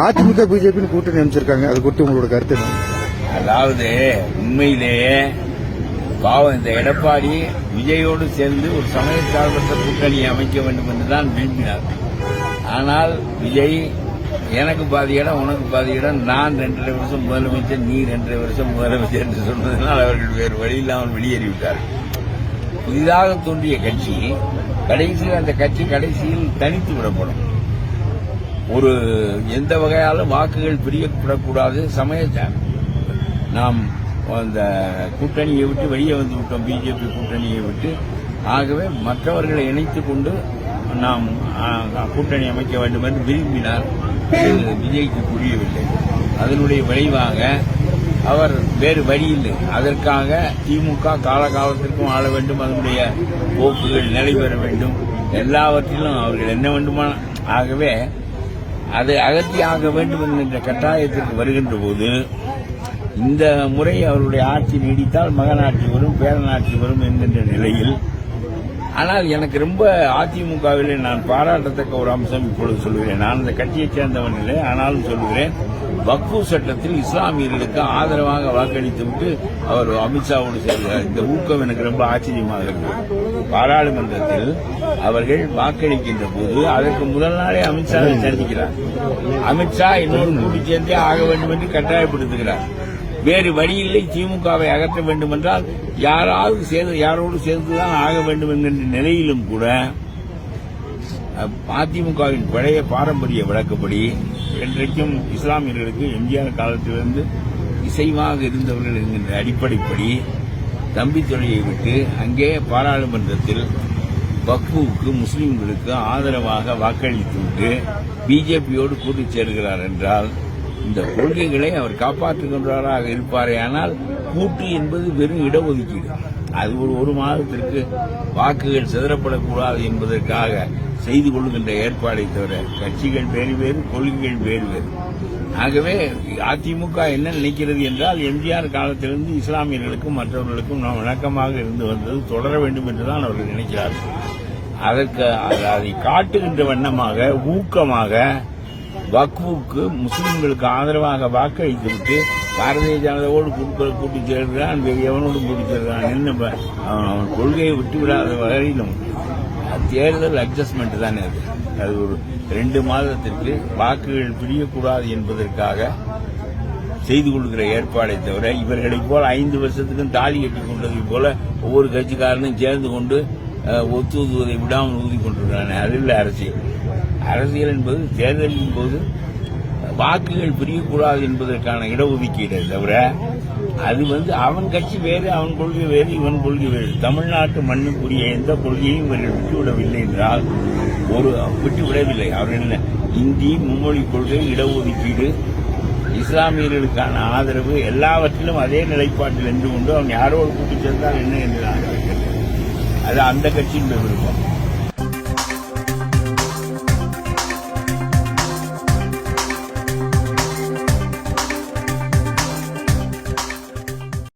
அதிமுக பிஜேபின்னு கூட்டணி அமைச்சிருக்காங்க. அது குறித்து உங்களோட கருத்து அதாவது உண்மையிலேயே பாவம் இந்த எடப்பாடி விஜயோடு சேர்ந்து ஒரு சமய சார்பற்ற கூட்டணியை அமைக்க வேண்டும் என்றுதான் விரும்பினார். ஆனால் விஜய் எனக்கு பாதி இடம் உனக்கு பாதி இடம் நான் ரெண்டரை வருஷம் முதலமைச்சர் நீ ரெண்டரை வருஷம் முதலமைச்சர் என்று சொன்னதனால் அவர்கள் வேறு வழி இல்லாமல் வெளியேறிவிட்டார்கள் புதிதாக தோன்றிய கட்சி கடைசியில் அந்த கட்சி கடைசியில் தனித்து விடப்படும். ஒரு எந்த வகையாலும் வாக்குகள் பிரியப்படக்கூடாது. சமய நாம் அந்த கூட்டணியை விட்டு வெளியே வந்து விட்டோம். பிஜேபி கூட்டணியை விட்டு. ஆகவே மற்றவர்களை இணைத்து கொண்டு நாம் கூட்டணி அமைக்க வேண்டும் என்று விரும்பினார் விஜய்க்கு புரியவில்லை. அதனுடைய விளைவாக அவர் வேறு வழியில்லை அதற்காக திமுக காலகாலத்திற்கும் ஆள வேண்டும். அதனுடைய போக்குகள் நிலைபெற வேண்டும். எல்லாவற்றிலும் அவர்கள் என்ன வேண்டுமான ஆகவே அதை அகற்றியாக வேண்டும் என்கின்ற கட்டாயத்திற்கு வருகின்ற போது இந்த முறை அவருடைய ஆட்சி நீடித்தால் மகனாட்சி வரும் பேரனாட்சி வரும் என்கின்ற நிலையில் ஆனால் எனக்கு ரொம்ப அதிமுகவிலே நான் பாராட்டத்தக்க ஒரு அம்சம் இப்பொழுது சொல்கிறேன் நான் அந்த கட்சியைச் சேர்ந்தவன் இல்லை ஆனாலும் சொல்கிறேன் வக்ஃபு சட்டத்தில் இஸ்லாமியர்களுக்கு ஆதரவாக வாக்களித்து விட்டு அவர் அமித்ஷாவோடு சேர்ந்தார். இந்த ஊக்கம் எனக்கு ரொம்ப ஆச்சரியமாக இருக்கு பாராளுமன்றத்தில் அவர்கள் வாக்களிக்கின்ற போது அதற்கு முதல் நாளே அமித்ஷாவை சந்திக்கிறார். அமித்ஷா இன்னொரு கூட்டி சேர்ந்தே ஆக வேண்டும் என்று கட்டாயப்படுத்துகிறார். வேறு வழியில்லை திமுகவை அகற்ற வேண்டும் என்றால் யாராவது சேர்ந்து யாரோடு சேர்ந்துதான் ஆக வேண்டும் என்கின்ற நிலையிலும் கூட அதிமுகவின் பழைய பாரம்பரிய விளக்கப்படி என்றைக்கும் இஸ்லாமியர்களுக்கு எம்ஜிஆர் காலத்திலிருந்து இசைவாக இருந்தவர்கள் என்கின்ற அடிப்படைப்படி தம்பி துறையை விட்டு அங்கே பாராளுமன்றத்தில் வக்ஃபுவுக்கு முஸ்லிம்களுக்கு ஆதரவாக வாக்களித்துவிட்டு பிஜேபியோடு கூட்டி சேர்கிறார் என்றால் இந்த கொள்கைகளை அவர் காப்பாற்றுகின்றவராக இருப்பாரே ஆனால் கூட்டு என்பது வெறும் இடஒதுக்கீடு. அது ஒரு ஒரு மாதத்திற்கு வாக்குகள் சிதறப்படக்கூடாது என்பதற்காக செய்து கொள்கின்ற ஏற்பாடை தவிர கட்சிகள் வேறு வேறு கொள்கைகள் வேறு வேறு. ஆகவே அதிமுக என்ன நினைக்கிறது என்றால் எம்ஜிஆர் காலத்திலிருந்து இஸ்லாமியர்களுக்கும் மற்றவர்களுக்கும் நாம் இணக்கமாக இருந்து வந்தது தொடர வேண்டும் என்றுதான் அவர்கள் நினைக்கிறார்கள். அதற்கு அதை காட்டுகின்ற வண்ணமாக ஊக்கமாக வக்ஃபுக்கு முஸ்லிம்களுக்கு ஆதரவாக வாக்களித்துவிட்டு பாரதிய ஜனதாவோடு கூட்டு- கூட்டி சேர்கிறான் எவனோடு கூட்டி சேர்கிறான் என்ன அவன் கொள்கையை விட்டு விடாத வகையிலும் தேர்தல் அட்ஜஸ்ட்மெண்ட் தானே அது. அது ஒரு ரெண்டு மாதத்திற்கு வாக்குகள் பிரியக்கூடாது என்பதற்காக செய்து கொடுக்கிற ஏற்பாடை தவிர இவர்களைப் போல ஐந்து வருஷத்துக்கும் தாலி கட்டி கொண்டதை போல ஒவ்வொரு கட்சிக்காரனும் சேர்ந்து கொண்டு ஒத்துவதை விடாமல் ஊதி கொண்டிருக்கிறானே. அது இல்லை அரசியல். அரசியல் என்பது தேர்தலின் போது வாக்குகள் பிரியக்கூடாது என்பதற்கான இடஒதுக்கீடு தவிர அது வந்து அவன் கட்சி வேறு அவன் கொள்கை வேறு இவன் கொள்கை வேறு. தமிழ்நாட்டு மண்ணுக்குரிய எந்த கொள்கையும் இவர்கள் விட்டுவிடவில்லை என்றால் ஒரு விட்டுவிடவில்லை அவர்கள் என்ன? இந்தி மும்மொழி கொள்கை இடஒதுக்கீடு இஸ்லாமியர்களுக்கான ஆதரவு எல்லாவற்றிலும் அதே நிலைப்பாட்டில் நின்று கொண்டு அவன் யாரோடு கூட்டி சேர்ந்தால் என்ன என்றான். அது அந்த கட்சியின் விருப்பம்